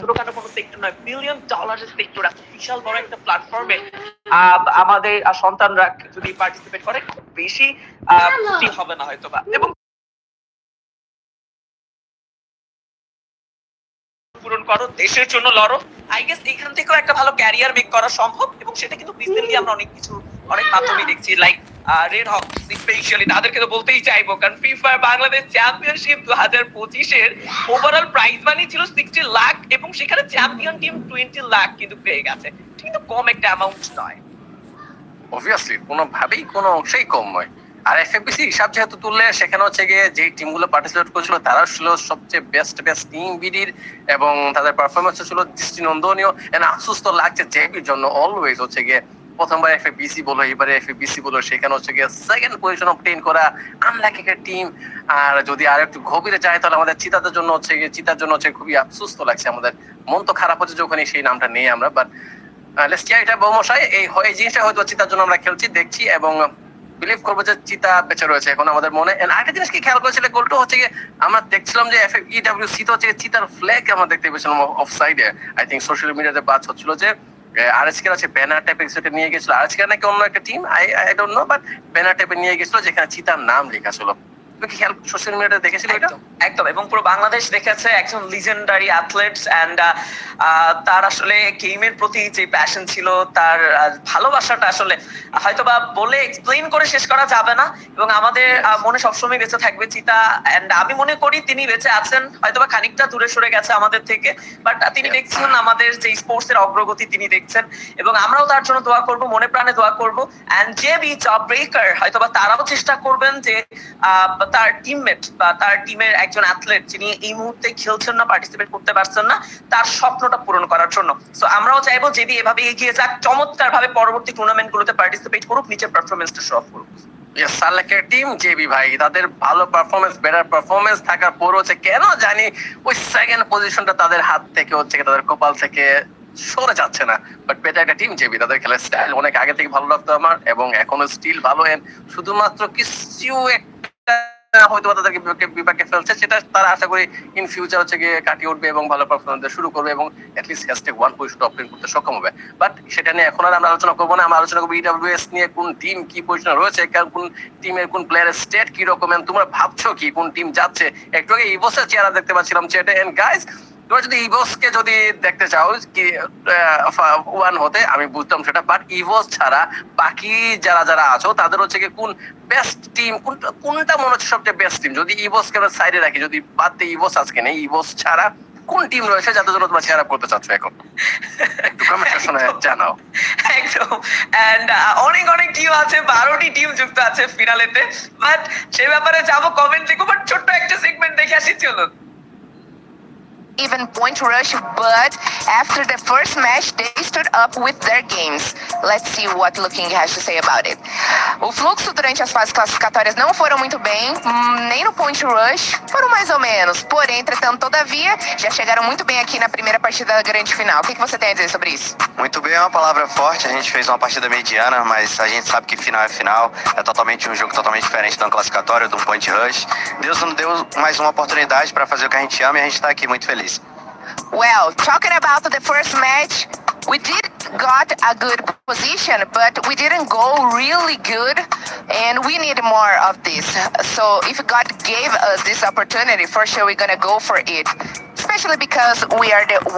ছোটখাটো কোনো সেক্টর নয় বিলিয়ন ডলারের সেক্টর এত বিশাল বড় একটা প্ল্যাটফর্মে আমাদের সন্তানরা যদি পার্টিসিপেট করে খুব বেশি হবে না হয়তো বা। এবং পূরণ করো দেশের জন্য লড়ো। আই গেস এখান থেকেও একটা ভালো ক্যারিয়ার মেক করা সম্ভব এবং সেটা কিন্তু রিসেন্টলি আমরা অনেক কিছু অনেক মাধ্যমে দেখছি লাইক রেড হক স্পেশালি তাদেরকে তো বলতেই চাইব, কারণ ফ্রি ফায়ার বাংলাদেশ চ্যাম্পিয়নশিপ দু হাজার পঁচিশের ওভারঅল প্রাইজ মানি ছিল সিক্সটি লাখ এবং সেখানে চ্যাম্পিয়ন টিম টোয়েন্টি লাখ কিন্তু পেয়ে গেছে। কিন্তু কম একটা অ্যামাউন্ট নয়। অবভিয়াসলি কোনোভাবেই কোনো অংশেই কম নয়। আর এফএফবিসি হিসাব যেহেতু তুললে, সেখানে হচ্ছে গিয়ে যে টিমগুলো পার্টিসিপেট করেছিল তারা ছিল সবচেয়ে বেস্ট বেস্ট টিম বিডির এবং তাদের পারফরমেন্স ছিল দৃষ্টিনন্দনীয় এন্ড আফসোস তো লাগছে জেবির জন্য অলওয়েজ হচ্ছে গিয়ে প্রথমবার এফএফবিসি বলো এবারে এফএফবিসি বলো সেখানে হচ্ছে গিয়ে সেকেন্ড পজিশন অবটেইন করা আনলাইক একটা টিম আর যদি আর একটু গভীরে যায়, তাহলে আমাদের চিতাদের জন্য হচ্ছে চিতার জন্য হচ্ছে খুবই আফসোস তো লাগছে আমাদের। মন তো খারাপ হচ্ছে যখন সেই নামটা নেই আমরা বাট বমশাই এই এই জিনিসটা হয়তো চিতার জন্য আমরা খেলছি, দেখছি এবং বিলিভ করব যে চিতা বেঁচে রয়েছে এখন আমাদের মনে। আরেকটা জিনিস কি খেয়াল করেছিল, গোলটা হচ্ছে গিয়ে আমরা দেখছিলাম যে এফ ইডব্লিউ সি তো হচ্ছে চিতার ফ্ল্যাগ আমরা দেখতে পেয়েছিলাম অফ সাইডে আই থিঙ্ক সোশ্যাল মিডিয়াতে বাজ হচ্ছিল যে আরএসকে আছে, ব্যানার টাইপের কিছু নিয়ে গেছিল। আরএসকে নাকি অন্য একটা team I I don't know but banner টাইপের নিয়ে গেছিল, যেখানে চিতার নাম লেখা ছিল। খেয়াল সোশ্যাল মিডিয়াতে দেখেছিলে এটা? একদম এবং পুরো বাংলাদেশ দেখেছে একজন লিজেন্ডারি অ্যাথলেটস এন্ড তার আসলে গেমের প্রতি যে প্যাশন ছিল তার ভালোবাসাটা আসলে হয়তোবা বলে করে শেষ করা যাবে না। এবং আমাদের মনে সবসময় বেঁচে থাকবে চিতা। এন্ড আমি মনে করি তিনি বেঁচে আছেন। হয়তোবা খানিকটা দূরে সরে গেছে আমাদের থেকে। বাট তিনি দেখছেন আমাদের যে স্পোর্টস এর অগ্রগতি তিনি দেখছেন। এবং আমরাও তার জন্য দোয়া করব মনে প্রাণে দোয়া করব। এন্ড যে বি জব ব্রেকার হয়তোবা তারাও চেষ্টা করবেন যে তার টিমমেট বা তার টিমের একজন অ্যাথলেট যিনি এই মুহূর্তে খেলছেন না পার্টিসিপেট করতে পারছেন না, তার স্বপ্নটা পূরণ করার জন্য। সো আমরাও চাইব যদি এভাবে এগিয়ে যাক চমৎকার ভাবে পরবর্তী টুর্নামেন্ট গুলোতে পার্টিসিপেট করুক নিচের পারফরমেন্সটা শো অফ করুক। টিম জেবি ভাই, তাদের ভালো পারফরমেন্স বেটার পারফরমেন্স থাকার পর হচ্ছে কেন জানি ওই সেকেন্ড পজিশনটা তাদের হাত থেকে হচ্ছে তাদের কপাল থেকে সরে যাচ্ছে না। বাট বেটার একটা টিম জেবি, তাদের খেলার স্টাইল অনেক আগে থেকে ভালো লাগতো আমার, এবং এখনও স্টিল ভালো। শুধুমাত্র কিছু একটা হয়তো তাদেরকে বিপাকে ফেলছে, সেটা তারা আশা করি ইন ফিউচার হচ্ছে গিয়ে কাটিয়ে উঠবে এবং ভালো পারফরমেন্স শুরু করবে এবং অ্যাটলিস্ট হ্যাশট্যাগ ওয়ান পজিশন করতে সক্ষম হবে। বাট সেটা নিয়ে এখন আর আমরা আলোচনা করব না। আমরা আলোচনা করব ইডাব্লিউএস নিয়ে, কোন টিম কি পজিশনে রয়েছে কোন টিমের কোন প্লেয়ারের স্টেট কি রকম তোমরা ভাবছ কি কোন টিম যাচ্ছে? একটু আগে ইভোসের চেহারা দেখতে পাচ্ছিলাম চেটে এন্ড গাইস তোমরা যদি ইভোসকে যদি দেখতে চাও কি ওয়ান হতে আমি বুঝতাম সেটা বাট ইভোস ছাড়া বাকি যারা যারা আছো তাদের হচ্ছে কি কোন বেস্ট টিম কোনটা কোনটা মনে হচ্ছে সবচেয়ে বেস্ট টিম যদি ইভোসকে আমরা সাইডে রাখি যদি বাদ দিয়ে ইভোস আজকে নেই ইভোস ছাড়া কোন টিম রয়েছে যাদের জন্য তোমরা চেয়ার আপ করতে চাচ্ছ এখন? একটু কমেন্ট সেকশনে জানাও। একদম। এন্ড অনেক অনেক টিম আছে বারোটি টিম যুক্ত আছে ফিনালেতে বাট সে ব্যাপারে যাব কমেন্ট দেখব বাট ছোট্ট একটা সেগমেন্ট দেখে আসি চলুন। Even point rush, but after the first match, they stood up with their games. Let's see what Looking has to say about it. O fluxo durante as fases classificatórias não foram muito bem, hum, nem no point rush, foram mais ou menos. Porém, entretanto, todavia, já chegaram muito bem aqui na primeira partida da grande final. O que, que você tem a dizer sobre isso? Muito bem, é uma palavra forte. A gente fez uma partida mediana, mas a gente sabe que final é final. É totalmente um jogo totalmente diferente de um classificatório, de um point rush. Deus nos deu mais uma oportunidade para fazer o que a gente ama e a gente está aqui muito feliz. Well, talking about the first match, we did got a good position, but we didn't go really good, and we need more of this. So if God gave us this opportunity, for sure we're gonna go for it. Especially because we are the